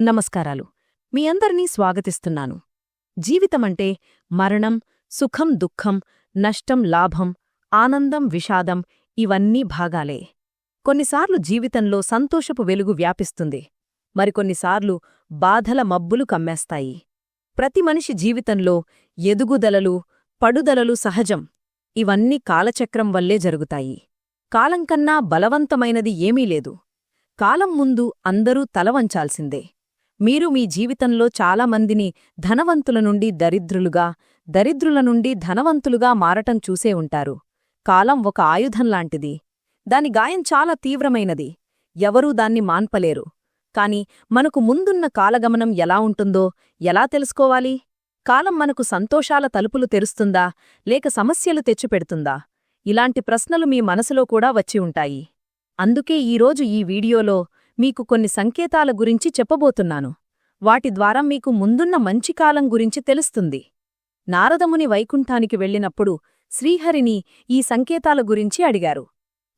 నమస్కారాలు. మీ అందరినీ స్వాగతిస్తున్నాను. జీవితమంటే మరణం సుఖం దుఃఖం నష్టం లాభం ఆనందం విషాదం ఇవన్నీ భాగాలే. కొన్నిసార్లు జీవితంలో సంతోషపు వెలుగు వ్యాపిస్తుంది. మరికొన్నిసార్లు బాధల మబ్బులు కమ్మేస్తాయి. ప్రతి మనిషి జీవితంలో ఎదుగుదలలు పడుదలలు సహజం. ఇవన్నీ కాలచక్రం వల్లే జరుగుతాయి. కాలంకన్నా బలవంతమైనది ఏమీ లేదు. కాలం ముందు అందరూ తలవంచాల్సిందే. మీరు మీ జీవితంలో చాలామందిని ధనవంతుల నుండి దరిద్రులుగా దరిద్రుల నుండి ధనవంతులుగా మారటం చూసే ఉంటారు. కాలం ఒక ఆయుధంలాంటిది దాని గాయం చాలా తీవ్రమైనది. ఎవరూ దాన్ని మాన్పలేరు. కాని మనకు ముందున్న కాలగమనం ఎలా ఉంటుందో ఎలా తెలుసుకోవాలి? కాలం మనకు సంతోషాల తలుపులు తెరుస్తుందా? లేక సమస్యలు తెచ్చిపెడుతుందా? ఇలాంటి ప్రశ్నలు మీ మనసులో కూడా వచ్చి ఉంటాయి. అందుకే ఈరోజు ఈ వీడియోలో మీకు కొన్ని సంకేతాల గురించి చెప్పబోతున్నాను. వాటి ద్వారా మీకు ముందున్న మంచి కాలం గురించి తెలుస్తుంది. నారదముని వైకుంఠానికి వెళ్ళినప్పుడు శ్రీహరిని ఈ సంకేతాల గురించి అడిగారు.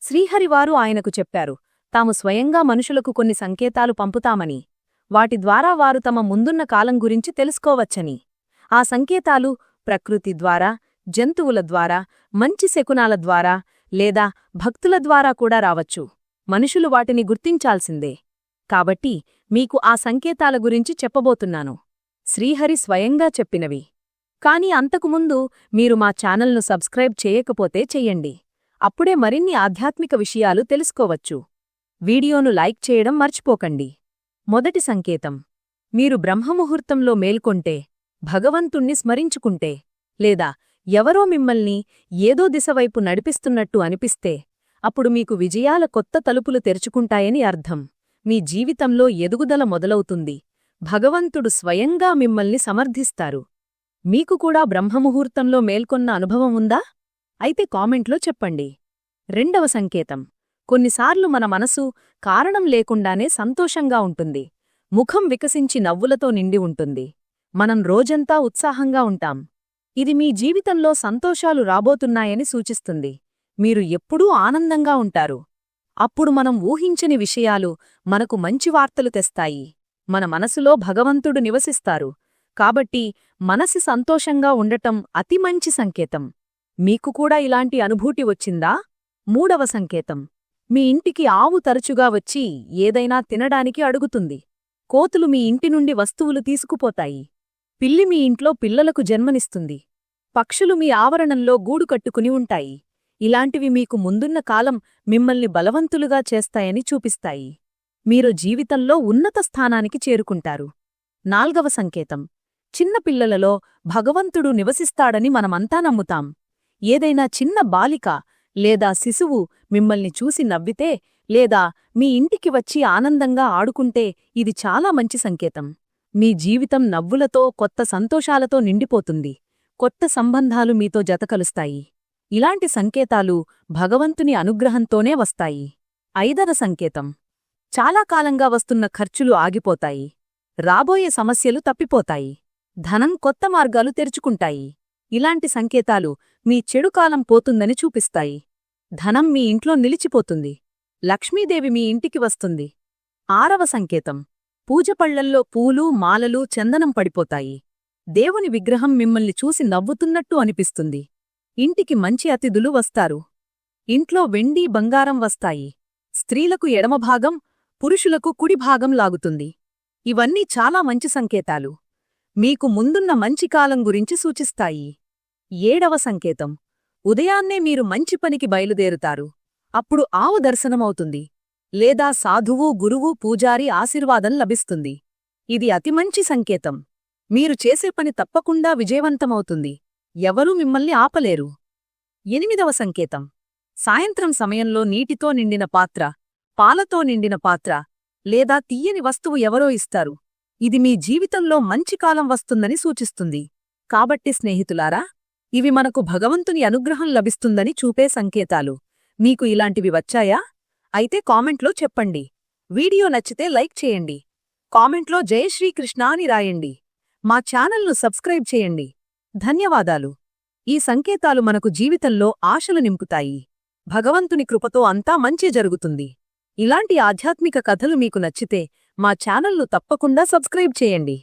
శ్రీహరివారు ఆయనకు చెప్పారు తాము స్వయంగా మనుషులకు కొన్ని సంకేతాలు పంపుతామని. వాటి ద్వారా వారు తమ ముందున్న కాలం గురించి తెలుసుకోవచ్చని. ఆ సంకేతాలు ప్రకృతి ద్వారా జంతువుల ద్వారా మంచి శకునాల ద్వారా లేదా భక్తుల ద్వారా కూడా రావచ్చు. మనుషులు వాటిని గుర్తించాల్సిందే. కాబట్టి మీకు ఆ సంకేతాల గురించి చెప్పబోతున్నాను. శ్రీహరి స్వయంగా చెప్పినవి. కాని అంతకుముందు మీరు మా ఛానల్ను సబ్స్క్రైబ్ చేయకపోతే చెయ్యండి అప్పుడే మరిన్ని ఆధ్యాత్మిక విషయాలు తెలుసుకోవచ్చు. వీడియోను లైక్ చేయడం మర్చిపోకండి. మొదటి సంకేతం. మీరు బ్రహ్మముహూర్తంలో మేల్కొంటే భగవంతుణ్ణి స్మరించుకుంటే లేదా ఎవరో మిమ్మల్ని ఏదో దిశవైపు నడిపిస్తున్నట్టు అనిపిస్తే అప్పుడు మీకు విజయాల కొత్త తలుపులు తెరుచుకుంటాయని అర్థం. మీ జీవితంలో ఎదుగుదల మొదలవుతుంది. భగవంతుడు స్వయంగా మిమ్మల్ని సమర్థిస్తారు. మీకు కూడా బ్రహ్మముహూర్తంలో మేల్కొన్న అనుభవం ఉందా? అయితే కామెంట్లో చెప్పండి. రెండవ సంకేతం. కొన్నిసార్లు మన మనసు కారణం లేకుండానే సంతోషంగా ఉంటుంది. ముఖం వికసించి నవ్వులతో నిండి ఉంటుంది. మనం రోజంతా ఉత్సాహంగా ఉంటాం. ఇది మీ జీవితంలో సంతోషాలు రాబోతున్నాయని సూచిస్తుంది. మీరు ఎప్పుడూ ఆనందంగా ఉంటారు. అప్పుడు మనం ఊహించని విషయాలు మనకు మంచి వార్తలు తెస్తాయి. మన మనసులో భగవంతుడు నివసిస్తారు. కాబట్టి మనసి సంతోషంగా ఉండటం అతి మంచి సంకేతం. మీకు కూడా ఇలాంటి అనుభూతి వచ్చిందా? మూడవ సంకేతం. మీ ఇంటికి ఆవు తరచుగా వచ్చి ఏదైనా తినడానికి అడుగుతుంది. కోతులు మీ ఇంటి నుండి వస్తువులు తీసుకుపోతాయి. పిల్లి మీ ఇంట్లో పిల్లలకు జన్మనిస్తుంది. పక్షులు మీ ఆవరణంలో గూడు కట్టుకుని ఉంటాయి. ఇలాంటివి మీకు ముందున్న కాలం మిమ్మల్ని బలవంతులుగా చేస్తాయని చూపిస్తాయి. మీరు జీవితంలో ఉన్నత స్థానానికి చేరుకుంటారు. నాల్గవ సంకేతం. చిన్నపిల్లలలో భగవంతుడు నివసిస్తాడని మనమంతా నమ్ముతాం. ఏదైనా చిన్న బాలిక లేదా శిశువు మిమ్మల్ని చూసి నవ్వితే లేదా మీ ఇంటికి వచ్చి ఆనందంగా ఆడుకుంటే ఇది చాలా మంచి సంకేతం. మీ జీవితం నవ్వులతో కొత్త సంతోషాలతో నిండిపోతుంది. కొత్త సంబంధాలు మీతో జతకలుస్తాయి ఇలాంటి సంకేతాలు భగవంతుని అనుగ్రహంతోనే వస్తాయి. ఐదవ సంకేతం. చాలా కాలంగా వస్తున్న ఖర్చులు ఆగిపోతాయి. రాబోయే సమస్యలు తప్పిపోతాయి. ధనం కొత్త మార్గాలు తెరుచుకుంటాయి. ఇలాంటి సంకేతాలు మీ చెడుకాలం పోతుందని చూపిస్తాయి. ధనం మీ ఇంట్లో నిలిచిపోతుంది. లక్ష్మీదేవి మీ ఇంటికి వస్తుంది. ఆరవ సంకేతం. పూజపళ్ళల్లో పూలు మాలలు చందనం పడిపోతాయి. దేవుని విగ్రహం మిమ్మల్ని చూసి నవ్వుతున్నట్టు అనిపిస్తుంది. ఇంటికి మంచి అతిథులు వస్తారు. ఇంట్లో వెండి బంగారం వస్తాయి. స్త్రీలకు ఎడమభాగం పురుషులకు కుడిభాగం లాగుతుంది. ఇవన్నీ చాలా మంచి సంకేతాలు. మీకు ముందున్న మంచి కాలం గురించి సూచిస్తాయి. ఏడవ సంకేతం. ఉదయాన్నే మీరు మంచి పనికి బయలుదేరుతారు. అప్పుడు ఆవు దర్శనమవుతుంది. లేదా సాధువు గురువు పూజారి ఆశీర్వాదం లభిస్తుంది. ఇది అతి మంచి సంకేతం. మీరు చేసే పని తప్పకుండా విజయవంతమవుతుంది. ఎవరూ మిమ్మల్ని ఆపలేరు. ఎనిమిదవ సంకేతం. సాయంత్రం సమయంలో నీటితో నిండిన పాత్ర పాలతో నిండిన పాత్ర లేదా తీయని వస్తువు ఎవరో ఇస్తారు. ఇది మీ జీవితంలో మంచి కాలం వస్తుందని సూచిస్తుంది. కాబట్టి స్నేహితులారా ఇవి మనకు భగవంతుని అనుగ్రహం లభిస్తుందని చూపే సంకేతాలు. మీకు ఇలాంటివి వచ్చాయా? అయితే కామెంట్లో చెప్పండి. వీడియో నచ్చితే లైక్ చేయండి. కామెంట్లో జయశ్రీకృష్ణ అని రాయండి. మా ఛానల్ను సబ్స్క్రైబ్ చేయండి. ధన్యవాదాలు. ఈ సంకేతాలు మనకు జీవితంలో ఆశలు నింపుతాయి. భగవంతుని కృపతో అంతా మంచి జరుగుతుంది. ఇలాంటి ఆధ్యాత్మిక కథలు మీకు నచ్చితే మా ఛానల్ను తప్పకుండా సబ్స్క్రైబ్ చేయండి.